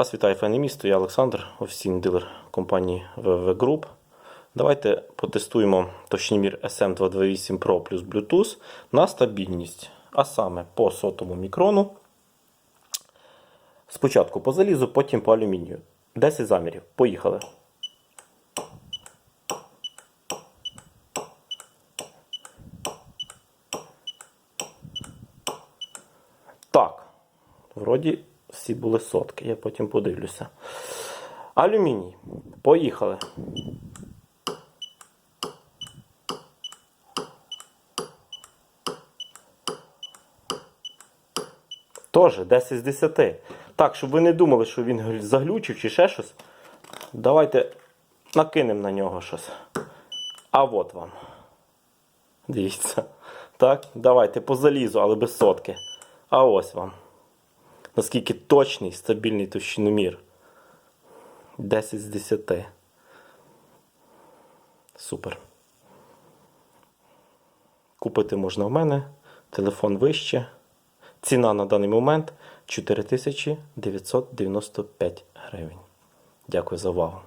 Вас вітає файне місто, я Олександр, офіційний дилер компанії VV Group. Давайте потестуємо точнімір SM228 Pro плюс Bluetooth на стабільність, а саме по сотому мікрону. Спочатку по залізу, потім по алюмінію. 10 замірів. Поїхали. Так. Вроді всі були сотки, я потім подивлюся. Алюміній. Поїхали. Теж 10 з 10. Так, щоб ви не думали, що він заглючив чи ще щось. Давайте накинемо на нього щось. А от вам. Дивіться. Так, давайте по залізу, але без сотки. А ось вам. Наскільки точний, стабільний товщиномір. 10 з 10. Супер. Купити можна в мене. Телефон вище. Ціна на даний момент 4995 гривень. Дякую за увагу.